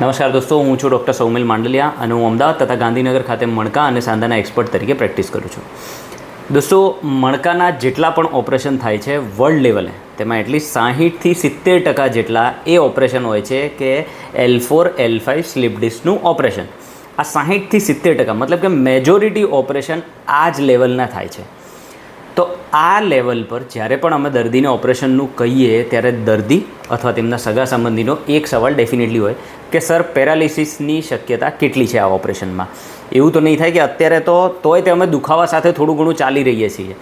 નમસ્કાર દોસ્તો, હું છું ડૉક્ટર સૌમિલ માંડલિયા અને હું અમદાવાદ તથા ગાંધીનગર ખાતે મણકા અને સાંધાના એક્સપર્ટ તરીકે પ્રેક્ટિસ કરું છું. દોસ્તો, મણકાના જેટલા પણ ઓપરેશન થાય છે વર્લ્ડ લેવલે, તેમાં એટલીસ્ટ સાહીઠથી સિત્તેર ટકા જેટલા એ ઓપરેશન હોય છે કે L four, L five slip ડિસ્કનું operation. આ સાહીઠથી સિત્તેર ટકા, મતલબ કે મેજોરિટી ઓપરેશન આ જ લેવલના થાય છે. તો આ લેવલ પર જ્યારે પણ અમે દર્દીને ઓપરેશનનું કહીએ, ત્યારે દર્દી અથવા તેમના સગા સંબંધીનો એક સવાલ ડેફિનેટલી હોય કે સર, પેરાલિસિસની શક્યતા કેટલી છે આ ઓપરેશનમાં? એવું તો નહીં થાય કે અત્યારે તો, તોય તે અમે દુખાવા સાથે થોડું ઘણું ચાલી રહીએ છીએ.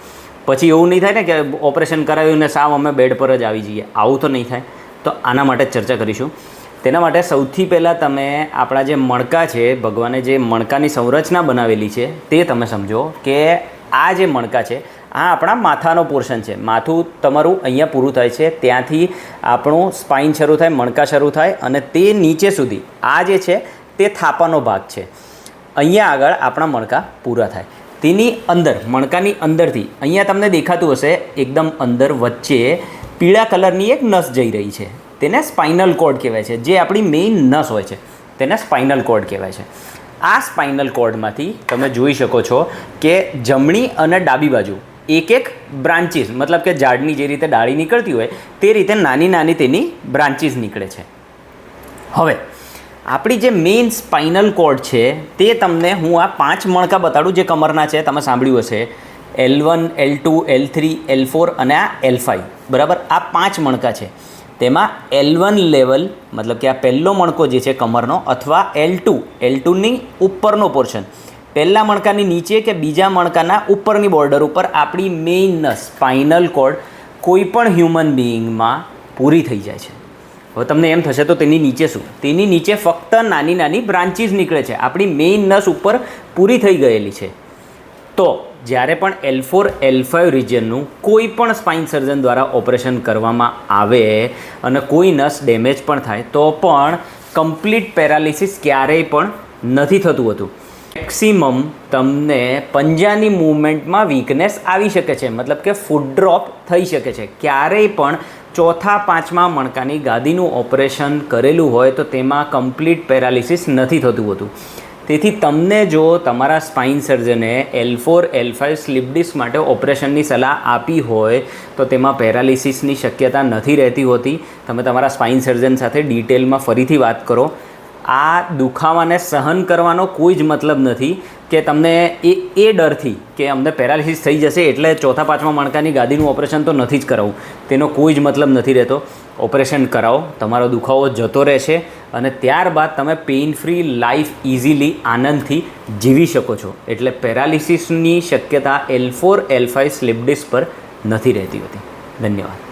પછી એવું નહીં થાય ને કે ઓપરેશન કરાવ્યું ને સાવ અમે બેડ પર જ આવી જઈએ. આવું તો નહીં થાય. તો આના માટે ચર્ચા કરીશું. તેના માટે સૌથી પહેલાં તમે આપણા જે મણકા છે, ભગવાને જે મણકાની સંરચના બનાવેલી છે, તે તમે સમજો કે આ જે મણકા છે આ આપણા માથાનો પોર્શન છે. માથું તમારું અહીંયા પૂરું થાય છે. ત્યાંથી આપણું સ્પાઇન શરૂ થાય, મણકા શરૂ થાય અને તે નીચે સુધી, આ જે છે તે થાપાનો ભાગ છે. અહીંયા આગળ આપણા મણકા પૂરા થાય. તેની અંદર, મણકાની અંદરથી, અહીંયા તમને દેખાતું હશે, એકદમ અંદર વચ્ચે પીળા કલરની એક નસ જઈ રહી છે. તેને સ્પાઇનલ કોડ કહેવાય છે. જે આપણી મેઇન નસ હોય છે. તેને સ્પાઇનલ કોડ કહેવાય છે. આ સ્પાઇનલ કોર્ડમાંથી તમે જોઈ શકો છો કે જમણી અને ડાબી બાજુ એક એક બ્રાન્ચીસ મતલબ કે ઝાડની જે રીતે ડાળી નીકળતી હોય, તે રીતે નાની નાની તેની બ્રાન્ચીસ નીકળે છે. હવે, આપણી જે મેઇન સ્પાઇનલ કોડ છે, તે તમને હું આ પાંચ મણકા બતાડું જે કમરના છે, તમે સાંભળ્યું હશે. L one L two L three L four અને આ એલ ફાઇવ બરાબર? આ પાંચ મણકા છે. તેમાં એલ વન લેવલ મતલબ કે આ પહેલો મણકો જે છે કમરનો, અથવા એલ ટુ એલ ટુની ઉપરનો પોર્શન પહેલા મણકાની નીચે કે બીજા મણકાના ઉપરની બોર્ડર ઉપર આપણી મેઇન સ્પાઇનલ કોડ કોઈ પણ હ્યુમન બિઈંગમાં પૂરી થઈ જાય છે. હવે તમને એમ થશે, તો તેની નીચે શું? તેની નીચે ફક્ત નાની નાની બ્રાન્ચીસ નીકળે છે. આપણી મેઇન નસ ઉપર પૂરી થઈ ગયેલી છે. તો જ્યારે પણ એલ ફોર એલ ફાઇવ રિજનનું કોઈ પણ સ્પાઇન સર્જન દ્વારા ઓપરેશન કરવામાં આવે અને કોઈ નસ ડેમેજ પણ થાય, તો પણ કમ્પ્લીટ પેરાલિસિસ ક્યારેય પણ નથી થતું હતું. મેક્સિમમ તમને પંજાની મૂવમેન્ટમાં વીકનેસ આવી શકે છે. મતલબ કે ફૂડ ડ્રોપ થઈ શકે છે. ક્યારેય પણ ચોથા, પાંચમા મણકાની ગાદીનું ઓપરેશન કરેલું હોય તો તેમાં કમ્પ્લીટ પેરાલિસિસ નથી થતું હોતું. તેથી તમને જો તમારા spine સર્જને L four L five slip disc માટે ઓપરેશનની સલાહ આપી હોય તો તેમાં પેરાલિસિસની શક્યતા નથી રહેતી હોતી. તમે તમારા સ્પાઇન સર્જન સાથે ડિટેલમાં ફરીથી વાત કરો. આ દુખાવાને સહન કરવાનો કોઈ જ મતલબ નથી કે તમને એ એ ડરથી કે અમને પેરાલિસિસ થઈ જશે એટલે ચોથા, પાંચમા મણકાની ગાદીનું ઓપરેશન તો નથી જ કરાવવું તેનો કોઈ જ મતલબ નથી રહેતો. ઓપરેશન કરાવો. તમારો દુખાવો જતો રહેશે અને ત્યારબાદ તમે પેઇન ફ્રી લાઈફ ઇઝીલી આનંદથી જીવી શકો છો. એટલે પેરાલિસિસની શક્યતા L four L five slip પર નથી રહેતી હોતી. ધન્યવાદ.